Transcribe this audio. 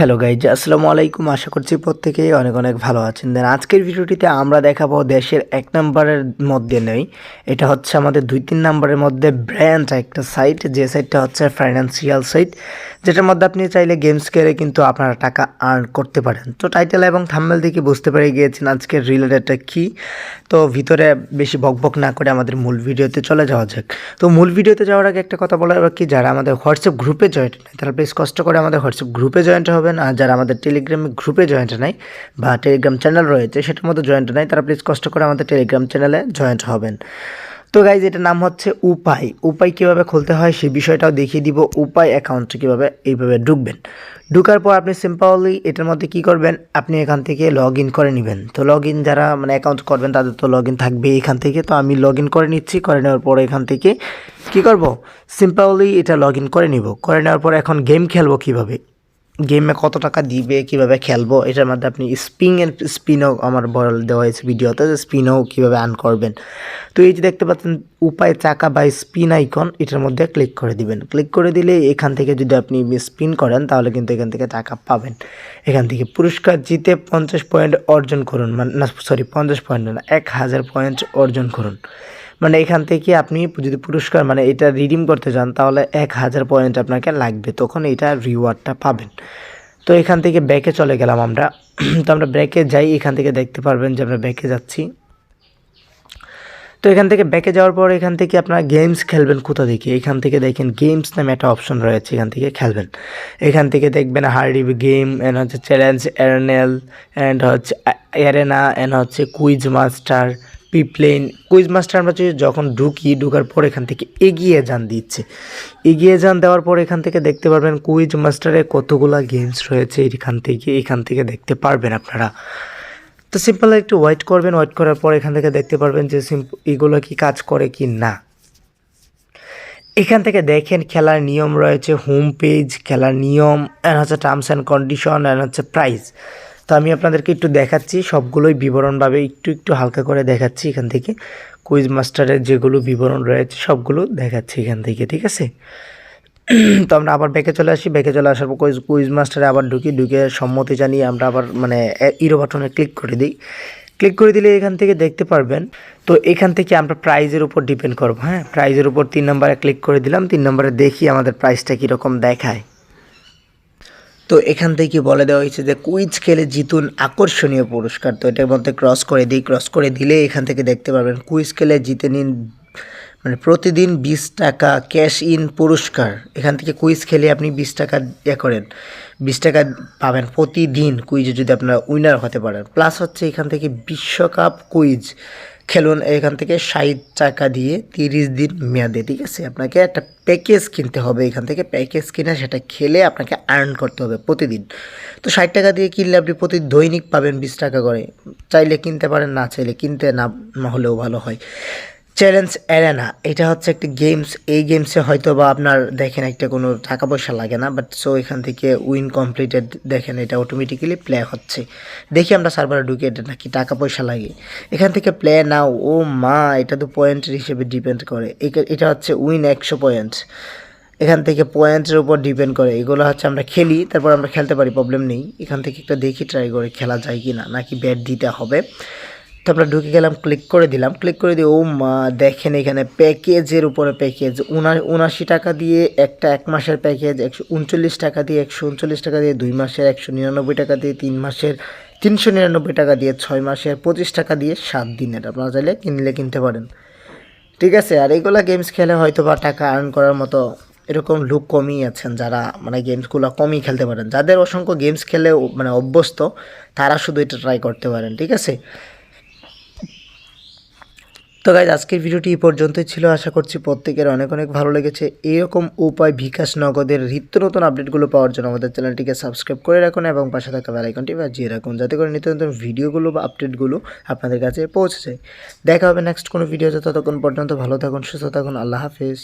Hello guys আসসালামু আলাইকুম। আশা করছি প্রত্যেকেই অনেক অনেক ভালো আছেন। দেন আজকের ভিডিওটিতে আমরা দেখাবো দেশের এক নম্বরের মধ্যে নেই। এটা হচ্ছে আমাদের দুই তিন নম্বরের মধ্যে ব্র্যান্ড একটা সাইট যে সাইটটা হচ্ছে ফাইন্যান্সিয়াল সাইট যেটার মধ্যে আপনি চাইলে গেমস খেলে কিন্তু আপনারা টাকা আর্ন করতে পারেন। তো টাইটেল এবং থাম্বেল দেখে বুঝতে পেরে গিয়েছেন আজকের রিলেটেডটা কী। তো ভিতরে বেশি বকবক না করে আমাদের মূল ভিডিওতে চলে যাওয়া যাক। তো মূল ভিডিওতে যাওয়ার আগে একটা কথা বলার কি, যারা আমাদের হোয়াটসঅ্যাপ গ্রুপে জয়েন্ট নেই তারা প্লিজ কষ্ট করে আমাদের হোয়াটসঅ্যাপ গ্রুপে জয়েন্ট হবেন আর যারা আমাদের টেলিগ্রাম গ্রুপে জয়েন্ট নাই বা টেলিগ্রাম চ্যানেল রয়েছে, সেটার মধ্যে জয়েন্ট নাই, তারা প্লিজ কষ্ট করে আমাদের টেলিগ্রাম চ্যানেলে জয়েন্ট হবেন। তো গাইজ এটার নাম হচ্ছে উপায়। উপায় কীভাবে খুলতে হয় সেই বিষয়টাও দেখিয়ে দিব। উপায় অ্যাকাউন্টে কীভাবে এইভাবে ঢুকবেন। ঢুকার পর আপনি সিম্পলি এটার মধ্যে কি করবেন? আপনি এখান থেকে লগ ইন করে নেবেন। তো লগ ইন যারা মানে অ্যাকাউন্ট করবেন, তাদের তো লগ ইন থাকবে এখান থেকে। তো আমি লগ ইন করে নিচ্ছি, করে নেওয়ার পর এখান থেকে কি করব? সিম্পলি এটা লগ ইন করে নিব। করে নেওয়ার পর এখন গেম খেলব কীভাবে? গেমে কত টাকা দিবে, কীভাবে খেলব, এটার মধ্যে আপনি স্পিং অ্যান্ড স্পিনও আমার বল দেওয়া হয়েছে ভিডিওতে যে স্পিনও কীভাবে আর্ন করবেন। তো এই যে দেখতে পাচ্ছেন, উপায়, চাকা বা স্পিন আইকন এটার মধ্যে ক্লিক করে দিবেন। ক্লিক করে দিলে এখান থেকে যদি আপনি স্পিন করেন, তাহলে কিন্তু এখান থেকে টাকা পাবেন। এখান থেকে পুরস্কার জিতে পঞ্চাশ পয়েন্ট অর্জন করুন মানে না সরি পঞ্চাশ পয়েন্ট না, এক হাজার পয়েন্ট অর্জন করুন। মানে এখান থেকে আপনি যদি পুরস্কার মানে এটা রিডিম করতে চান, তাহলে এক হাজার পয়েন্ট আপনাকে লাগবে। তখন এটা রিওয়ার্ডটা পাবেন। তো এখান থেকে ব্যাকে চলে গেলাম আমরা। তো আমরা ব্যাকে যাই, এখান থেকে দেখতে পারবেন যে আমরা ব্যাকে যাচ্ছি। তো এখান থেকে ব্যাকে যাওয়ার পর এখান থেকে আপনারা গেমস খেলবেন কোথা থেকে? এখান থেকে দেখেন গেমস নামে একটা অপশন রয়েছে, এখান থেকে খেলবেন। এখান থেকে দেখবেন হার্ডি গেম অ্যান্ড হচ্ছে চ্যালেঞ্জ অ্যারেনেল অ্যান্ড হচ্ছে অ্যারেনা অ্যান্ড হচ্ছে কুইজ মাস্টার পিপ্লেন কুইজ মাস্টার আমরা যখন ঢুকি, ঢুকার পর এখান থেকে এগিয়ে যান দিচ্ছে। এগিয়ে যান দেওয়ার পর এখান থেকে দেখতে পারবেন কুইজ মাস্টারে কতগুলা গেমস রয়েছে এখান থেকে এখান থেকে দেখতে পারবেন আপনারা। তো সিম্পল একটু ওয়েট করবেন ওয়েট করার পর এখান থেকে দেখতে পারবেন যে এগুলো কি কাজ করে কি না। এখান থেকে দেখেন খেলার নিয়ম রয়েছে হোম পেজ খেলার নিয়ম অ্যান্ড হচ্ছে টার্মস অ্যান্ড কন্ডিশন অ্যান্ড হচ্ছে প্রাইস তো আমি আপনাদেরকে একটু দেখাচ্ছি, সবগুলোই বিবরণভাবে একটু একটু হালকা করে দেখাচ্ছি এখান থেকে। কুইজ মাস্টারের যেগুলো বিবরণ রয়েছে, সবগুলো দেখাচ্ছি এখান থেকে, ঠিক আছে? তো আমরা আবার ব্যাকে চলে আসি। ব্যাকে চলে আসার পর কুইজ কুইজ মাস্টারে আবার ঢুকি, ঢুকে সম্মতি জানিয়ে আমরা আবার মানে ইরো বাটনে ক্লিক করে দিই। ক্লিক করে দিলে এখান থেকে দেখতে পারবেন। তো এখান থেকে আমরা প্রাইজের উপর ডিপেন্ড করব হ্যাঁ? প্রাইজের উপর তিন নম্বরে ক্লিক করে দিলাম। তিন নম্বরে দেখি আমাদের প্রাইসটা কীরকম দেখায়। তো এখান থেকে বলে দেওয়া হয়েছে যে কুইজ খেলে জিতুন আকর্ষণীয় পুরস্কার। তো এটার মধ্যে ক্রস করে দিই ক্রস করে দিলে এখান থেকে দেখতে পারবেন কুইজ খেলে জিতে নিন মানে প্রতিদিন বিশ টাকা ক্যাশ ইন পুরস্কার। এখান থেকে কুইজ খেলে আপনি বিশ টাকা ইয়ে করেন, বিশ টাকা পাবেন প্রতিদিন কুইজে যদি আপনারা উইনার হতে পারেন। প্লাস হচ্ছে এখান থেকে বিশ্বকাপ কুইজ। খেলুন এখান থেকে ষাট টাকা দিয়ে তিরিশ দিন মেয়াদে, ঠিক আছে? আপনাকে একটা প্যাকেজ কিনতে হবে এখান থেকে। প্যাকেজ কিনে সেটা খেলে আপনাকে আর্ন করতে হবে প্রতিদিন। তো ষাট টাকা দিয়ে কিনলে আপনি প্রতি দৈনিক পাবেন বিশ টাকা করে। চাইলে কিনতে পারেন, না চাইলে কিনতে না হলেও ভালো হয়। চ্যালেঞ্জ অ্যারেনা এটা হচ্ছে একটি গেমস এই গেমসে হয়তো বা আপনার দেখেন একটা কোনো টাকা পয়সা লাগে না বাট সো এখান থেকে উইন কমপ্লিটেড দেখেন এটা অটোমেটিক্যালি প্লে হচ্ছে। দেখি আমরা সার্ভারে ঢুকে এটা নাকি টাকা পয়সা লাগে। এখান থেকে প্লে নাও ও মা, এটা তো পয়েন্টের হিসেবে ডিপেন্ড করে। এটা হচ্ছে উইন একশো পয়েন্ট এখান থেকে পয়েন্টের উপর ডিপেন্ড করে। এগুলো হচ্ছে আমরা খেলি, তারপর আমরা খেলতে পারি প্রবলেম নেই। এখান থেকে একটা দেখি ট্রাই করে খেলা যায় কি না নাকি ব্যাট দিতে হবে। তো আমরা ঢুকে গেলাম ক্লিক করে দিলাম। ক্লিক করে দিয়ে, ও মা, দেখেন এখানে প্যাকেজের উপরে প্যাকেজ উনাশি টাকা দিয়ে একটা এক মাসের প্যাকেজ একশো উনচল্লিশ টাকা দিয়ে একশো উনচল্লিশ টাকা দিয়ে, দুই মাসের একশো নিরানব্বই টাকা দিয়ে, তিন মাসের তিনশো নিরানব্বই টাকা দিয়ে, ছয় মাসের পঁচিশ টাকা দিয়ে, সাত দিনের। আপনারা চাইলে কিনলে কিনতে পারেন। ঠিক আছে, আর এইগুলা গেমস খেলে হয়তো বা টাকা আর্ন করার মতো এরকম লোক কমই আছেন যারা মানে গেমসগুলো কমই খেলতে পারেন। যাদের অসংখ্য গেমস খেলে মানে অভ্যস্ত, তারা শুধু এটা ট্রাই করতে পারেন। ঠিক আছে? তো গাইজ আজকের ভিডিওটি এই পর্যন্তই ছিল। আশা করছি প্রত্যেকের অনেক অনেক ভালো লেগেছে। এরকম উপায় বিকাশ নগদের নিত্য নতুন আপডেটগুলো পাওয়ার জন্য আমাদের চ্যানেলটিকে সাবস্ক্রাইব করে রাখুন এবং পাশে থাকা বেলাইকনটি বাজিয়ে রাখুন, যাতে করে নিত্য নতুন ভিডিওগুলো বা আপডেটগুলো আপনাদের কাছে পৌঁছে যায়। দেখা হবে নেক্সট কোনো ভিডিওতে ততক্ষণ পর্যন্ত ভালো থাকুন, সুস্থ থাকুন। আল্লাহ হাফিজ।